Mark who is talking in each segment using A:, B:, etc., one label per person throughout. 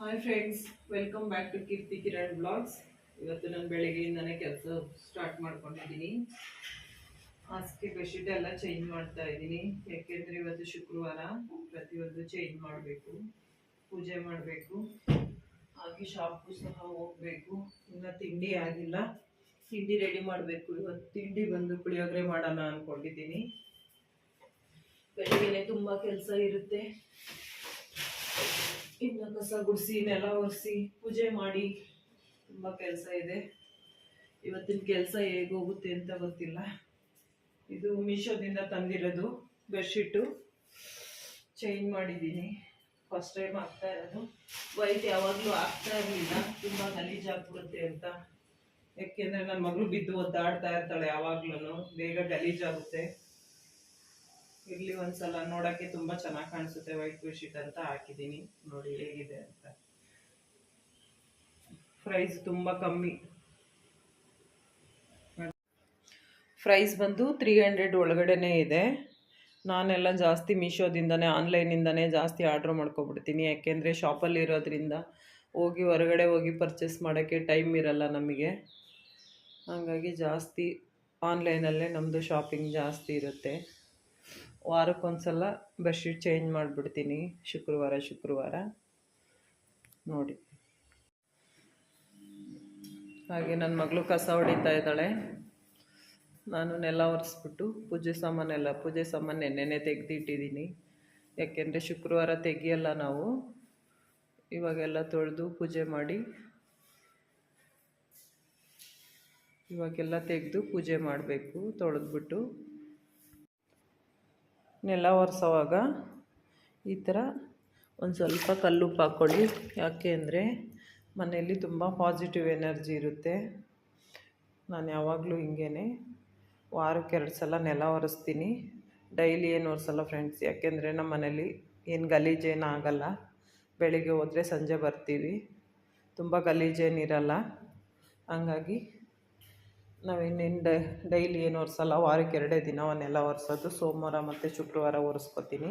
A: Hi friends welcome back to Keerthi Kiran blogs ಇವತ್ತು ನಾನು ಬೆಳಗ್ಗೆಯಿಂದನೇ ಕೆಲಸ ಸ್ಟಾರ್ಟ್ ಮಾಡ್ಕೊಂಡಿದ್ದೀನಿ ಹಾಸಿಗೆ ಬೆಡ್ಶೀಟ್ ಎಲ್ಲ ಚೇಂಜ್ ಮಾಡ್ತಾ ಇದ್ದೀನಿ. ಯಾಕೆಂದರೆ ಇವತ್ತು ಶುಕ್ರವಾರ, ಪ್ರತಿಯೊಂದು ಚೇಂಜ್ ಮಾಡಬೇಕು, ಪೂಜೆ ಮಾಡಬೇಕು, ಹಾಗೆ ಶಾಪು ಸಹ ಹೋಗಬೇಕು. ಇನ್ನು ತಿಂಡಿ ಆಗಿಲ್ಲ. ತಿಂಡಿ ರೆಡಿ ಮಾಡಬೇಕು. ಇವತ್ತು ತಿಂಡಿ ಬಂದು ಪುಳಿಯೋಗರೆ ಮಾಡೋಣ ಅಂದ್ಕೊಂಡಿದ್ದೀನಿ ಬೆಳಗ್ಗೆನೆ ತುಂಬ ಕೆಲಸ ಇರುತ್ತೆ. ಇನ್ನು ಕಸ ಗುಡಿಸಿ, ನೆಲ ಒರೆಸಿ, ಪೂಜೆ ಮಾಡಿ ತುಂಬ ಕೆಲಸ ಇದೆ. ಇವತ್ತಿನ ಕೆಲಸ ಹೇಗೆ ಹೋಗುತ್ತೆ ಅಂತ ಗೊತ್ತಿಲ್ಲ. ಇದು ಮೀಶೋದಿಂದ ತಂದಿರೋದು ಬೆಡ್ಶೀಟು. ಚೇಂಜ್ ಮಾಡಿದ್ದೀನಿ. ಫಸ್ಟ್ ಟೈಮ್ ಆಗ್ತಾ ಇರೋದು. ವೈಟ್ ಯಾವಾಗಲೂ ಆಗ್ತಾ ಇರಲಿಲ್ಲ. ತುಂಬ ಗಲೀಜಾಗ್ಬಿಡುತ್ತೆ ಅಂತ. ಯಾಕೆಂದರೆ ನನ್ನ ಮಗಳು ಬಿದ್ದು ಒದ್ದಾಡ್ತಾ ಇರ್ತಾಳೆ ಯಾವಾಗ್ಲೂ ಬೇಗ ಗಲೀಜಾಗುತ್ತೆ. ಇರ್ಲಿ ಒಂದ್ಸಲ ನೋಡಕ್ಕೆ ತುಂಬಾ ಚೆನ್ನಾಗಿ ಕಾಣಿಸುತ್ತೆ ವೈಟ್ ಬೆಡ್ಶೀಟ್ ಅಂತ ಹಾಕಿದ್ದೀನಿ. ನೋಡಿ ಹೇಗಿದೆ ಅಂತ. ಪ್ರೈಸ್ ತುಂಬಾ ಕಮ್ಮಿ. ಪ್ರೈಸ್ ಬಂದು ತ್ರೀ ಹಂಡ್ರೆಡ್ ಒಳಗಡೆನೇ ಇದೆ. ನಾನೆಲ್ಲ ಜಾಸ್ತಿ ಮೀಶೋದಿಂದನೇ ಆನ್ಲೈನಿಂದನೇ ಜಾಸ್ತಿ ಆರ್ಡ್ರ್ ಮಾಡ್ಕೊಬಿಡ್ತೀನಿ. ಯಾಕೆಂದರೆ ಶಾಪಲ್ಲಿ ಇರೋದ್ರಿಂದ ಹೋಗಿ ಹೊರಗಡೆ ಹೋಗಿ ಪರ್ಚೇಸ್ ಮಾಡೋಕ್ಕೆ ಟೈಮ್ ಇರಲ್ಲ ನಮಗೆ. ಹಾಗಾಗಿ ಜಾಸ್ತಿ ಆನ್ಲೈನಲ್ಲೇ ನಮ್ಮದು ಶಾಪಿಂಗ್ ಜಾಸ್ತಿ ಇರುತ್ತೆ. ವಾರಕ್ಕೊಂದ್ಸಲ ಬೆಡ್ಶೀಟ್ ಚೇಂಜ್ ಮಾಡಿಬಿಡ್ತೀನಿ, ಶುಕ್ರವಾರ ಶುಕ್ರವಾರ. ನೋಡಿ. ಹಾಗೆ ನನ್ನ ಮಗಳು ಕಸ ಹೊಡಿತಾ ಇದ್ದಾಳೆ. ನಾನು ನೆಲ ಒರೆಸ್ಬಿಟ್ಟು ಪೂಜೆ ಸಾಮಾನೆಲ್ಲ ಪೂಜೆ ಸಾಮಾನು ನೆನ್ನೆನೆ ತೆಗೆದಿಟ್ಟಿದ್ದೀನಿ. ಯಾಕೆಂದರೆ ಶುಕ್ರವಾರ ತೆಗಿಯಲ್ಲ ನಾವು. ಇವಾಗೆಲ್ಲ ತೊಳೆದು ಪೂಜೆ ಮಾಡಿ, ಇವಾಗೆಲ್ಲ ತೆಗೆದು ಪೂಜೆ ಮಾಡಬೇಕು, ತೊಳೆದ್ಬಿಟ್ಟು. ನೆಲ ಒರೆಸೋವಾಗ ಈ ಥರ ಒಂದು ಸ್ವಲ್ಪ ಕಲ್ಲುಪ್ಪು ಹಾಕ್ಕೊಳ್ಳಿ. ಯಾಕೆ ಅಂದರೆ ಮನೆಯಲ್ಲಿ ತುಂಬ ಪಾಸಿಟಿವ್ ಎನರ್ಜಿ ಇರುತ್ತೆ. ನಾನು ಯಾವಾಗಲೂ ಹಿಂಗೇ ವಾರಕ್ಕೆ ಎರಡು ಸಲ ನೆಲ ಒರೆಸ್ತೀನಿ ಡೈಲಿ ಏನು ಒರೆಸಲ್ಲ ಫ್ರೆಂಡ್ಸ್ ಯಾಕೆಂದರೆ ನಮ್ಮ ಮನೇಲಿ ಏನು ಗಲೀಜೇನು ಆಗಲ್ಲ. ಬೆಳಿಗ್ಗೆ ಹೋದರೆ ಸಂಜೆ ಬರ್ತೀವಿ. ತುಂಬ ಗಲೀಜೇನಿರಲ್ಲ ಹಂಗಾಗಿ ನಾವೇನೇನು ಡೈ ಡೈಲಿ ಏನು ಒರೆಸಲ್ಲ ವಾರಕ್ಕೆ ಎರಡೇ ದಿನ ಅವನ್ನೆಲ್ಲ ಒರೆಸೋದು. ಸೋಮವಾರ ಮತ್ತು ಶುಕ್ರವಾರ ಒರೆಸ್ಕೊತೀನಿ.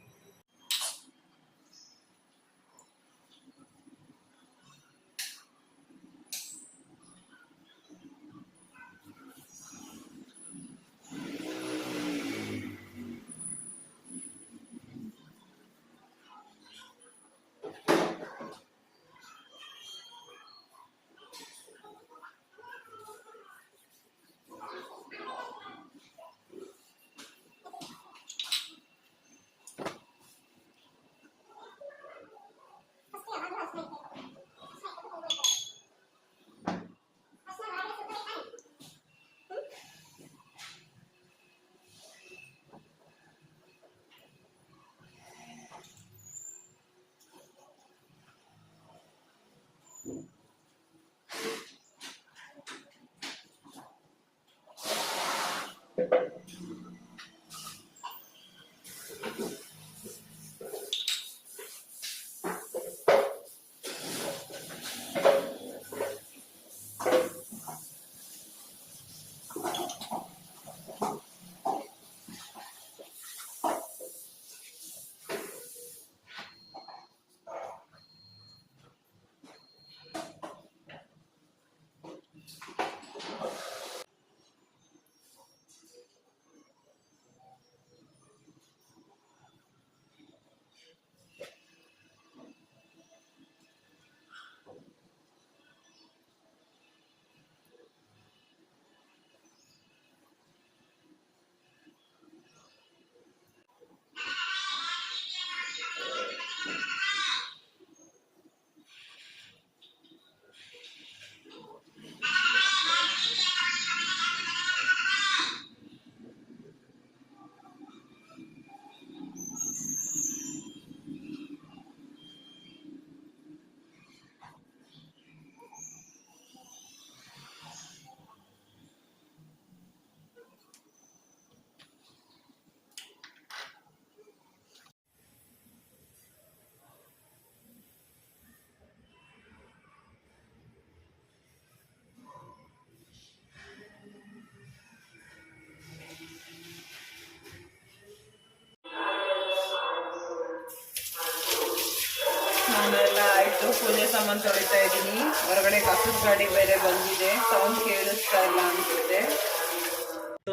A: ಪೂಜೆ ಸಾಮಾನು ತೊಳಿತಾ ಇದ್ದೀನಿ. ಹೊರಗಡೆ ಕಸದ ಗಾಡಿ ಬೇರೆ ಬಂದಿದೆ. ಸೌಂಡ್ ಕೇಳಿಸ್ತಾ ಇಲ್ಲ ಅನಿಸುತ್ತೆ.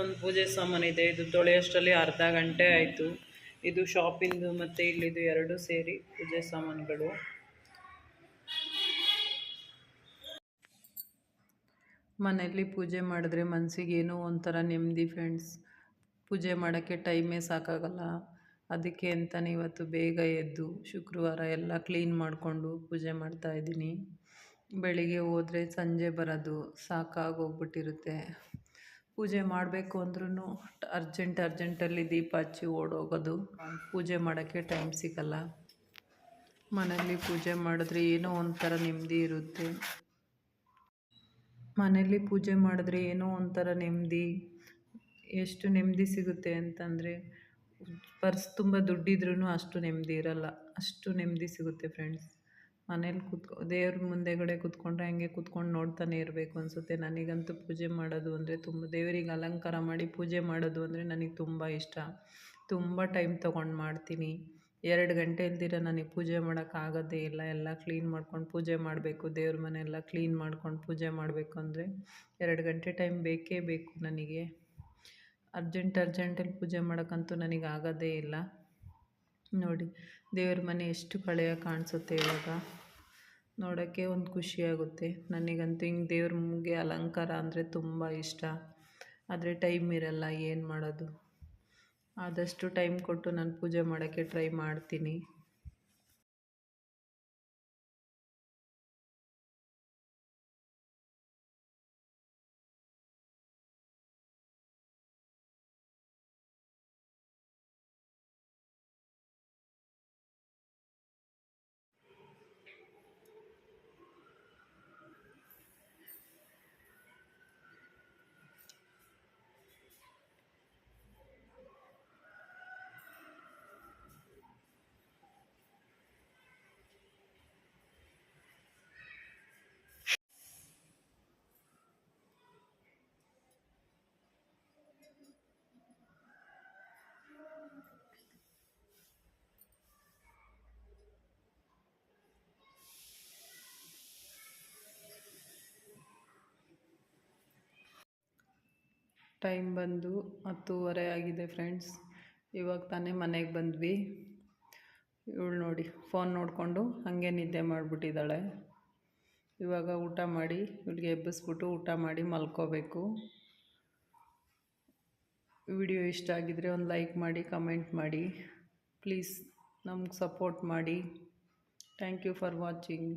A: ಒಂದು ಪೂಜೆ ಸಾಮಾನಿದೆ ಇದು. ತೊಳೆಯೋಷ್ಟರಲ್ಲಿ ಅರ್ಧ ಗಂಟೆ ಆಯಿತು. ಇದು ಶಾಪಿಂದು ಮತ್ತು ಇಲ್ಲಿದು ಎರಡು ಸೇರಿ ಪೂಜೆ ಸಾಮಾನುಗಳು. ಮನೆಯಲ್ಲಿ ಪೂಜೆ ಮಾಡಿದ್ರೆ ಮನಸ್ಸಿಗೆ ಏನೋ ಒಂಥರ ನೆಮ್ಮದಿ ಫ್ರೆಂಡ್ಸ್ ಪೂಜೆ ಮಾಡೋಕ್ಕೆ ಟೈಮೇ ಸಾಕಾಗಲ್ಲ. ಅದಕ್ಕೆ ಅಂತಲೇ ಇವತ್ತು ಬೇಗ ಎದ್ದು ಶುಕ್ರವಾರ ಎಲ್ಲ ಕ್ಲೀನ್ ಮಾಡಿಕೊಂಡು ಪೂಜೆ ಮಾಡ್ತಾ ಇದ್ದೀನಿ. ಬೆಳಿಗ್ಗೆ ಹೋದರೆ ಸಂಜೆ ಬರೋದು ಸಾಕಾಗೋಗ್ಬಿಟ್ಟಿರುತ್ತೆ. ಪೂಜೆ ಮಾಡಬೇಕು ಅಂದ್ರೂ ಅರ್ಜೆಂಟ್ ಅರ್ಜೆಂಟಲ್ಲಿ ದೀಪ ಹಚ್ಚಿ ಓಡೋಗೋದು. ಪೂಜೆ ಮಾಡೋಕ್ಕೆ ಟೈಮ್ ಸಿಗಲ್ಲ. ಮನೆಯಲ್ಲಿ ಪೂಜೆ ಮಾಡಿದ್ರೆ ಏನೋ ಒಂಥರ ನೆಮ್ಮದಿ ಇರುತ್ತೆ. ಮನೇಲಿ ಪೂಜೆ ಮಾಡಿದ್ರೆ ಏನೋ ಒಂಥರ ನೆಮ್ಮದಿ. ಎಷ್ಟು ನೆಮ್ಮದಿ ಸಿಗುತ್ತೆ ಅಂತಂದರೆ ಪರ್ಸ್ ತುಂಬ ದುಡ್ಡಿದ್ರೂ ಅಷ್ಟು ನೆಮ್ಮದಿ ಇರಲ್ಲ. ಅಷ್ಟು ನೆಮ್ಮದಿ ಸಿಗುತ್ತೆ ಫ್ರೆಂಡ್ಸ್ ಮನೇಲಿ ಕೂತ್ಕೊ, ದೇವ್ರ ಮುಂದೆಗಡೆ ಕೂತ್ಕೊಂಡ್ರೆ ಹಂಗೆ ಕೂತ್ಕೊಂಡು ನೋಡ್ತಾನೆ ಇರಬೇಕು ಅನಿಸುತ್ತೆ. ನನಗಂತೂ ಪೂಜೆ ಮಾಡೋದು ಅಂದರೆ ತುಂಬ, ದೇವರಿಗೆ ಅಲಂಕಾರ ಮಾಡಿ ಪೂಜೆ ಮಾಡೋದು ಅಂದರೆ ನನಗೆ ತುಂಬ ಇಷ್ಟ. ತುಂಬ ಟೈಮ್ ತೊಗೊಂಡು ಮಾಡ್ತೀನಿ. ಎರಡು ಗಂಟೆ ಇಲ್ದಿರ ನನಗೆ ಪೂಜೆ ಮಾಡೋಕ್ಕಾಗೋದೇ ಇಲ್ಲ. ಎಲ್ಲ ಕ್ಲೀನ್ ಮಾಡ್ಕೊಂಡು ಪೂಜೆ ಮಾಡಬೇಕು. ದೇವ್ರ ಮನೆ ಎಲ್ಲ ಕ್ಲೀನ್ ಮಾಡ್ಕೊಂಡು ಪೂಜೆ ಮಾಡಬೇಕು ಅಂದರೆ ಎರಡು ಗಂಟೆ ಟೈಮ್ ಬೇಕೇ ಬೇಕು ನನಗೆ. ಅರ್ಜೆಂಟ್, ಅರ್ಜೆಂಟಲ್ಲಿ ಪೂಜೆ ಮಾಡೋಕ್ಕಂತೂ ನನಗೆ ಆಗೋದೇ ಇಲ್ಲ. ನೋಡಿ, ದೇವ್ರ ಮನೆ ಎಷ್ಟು ಕಳೆಯ ಕಾಣಿಸುತ್ತೆ ಇವಾಗ. ನೋಡೋಕ್ಕೆ ಒಂದು ಖುಷಿಯಾಗುತ್ತೆ ನನಗಂತೂ ಹಿಂಗೆ ದೇವ್ರ ಮುಗೆ ಅಲಂಕಾರ ಅಂದರೆ ತುಂಬ ಇಷ್ಟ. ಆದರೆ ಟೈಮ್ ಇರಲ್ಲ, ಏನು ಮಾಡೋದು. ಆದಷ್ಟು ಟೈಮ್ ಕೊಟ್ಟು ನಾನು ಪೂಜೆ ಮಾಡೋಕ್ಕೆ ಟ್ರೈ ಮಾಡ್ತೀನಿ. ಟೈಮ್ ಬಂದು ಹತ್ತೂವರೆ ಆಗಿದೆ ಫ್ರೆಂಡ್ಸ್ ಇವಾಗ ತಾನೇ ಮನೆಗೆ ಬಂದ್ವಿ. ಇವಳು ನೋಡಿ ಫೋನ್ ನೋಡಿಕೊಂಡು ಹಾಗೆ ನಿದ್ದೆ ಮಾಡಿಬಿಟ್ಟಿದ್ದಾಳೆ. ಇವಾಗ ಊಟ ಮಾಡಿ, ಇವಳಿಗೆ ಎಬ್ಬಿಸ್ಬಿಟ್ಟು ಊಟ ಮಾಡಿ ಮಲ್ಕೋಬೇಕು. ವಿಡಿಯೋ ಇಷ್ಟ ಆಗಿದ್ದರೆ ಒಂದು ಲೈಕ್ ಮಾಡಿ ಕಮೆಂಟ್ ಮಾಡಿ. ಪ್ಲೀಸ್ ನಮ್ಗೆ ಸಪೋರ್ಟ್ ಮಾಡಿ. Thank you for watching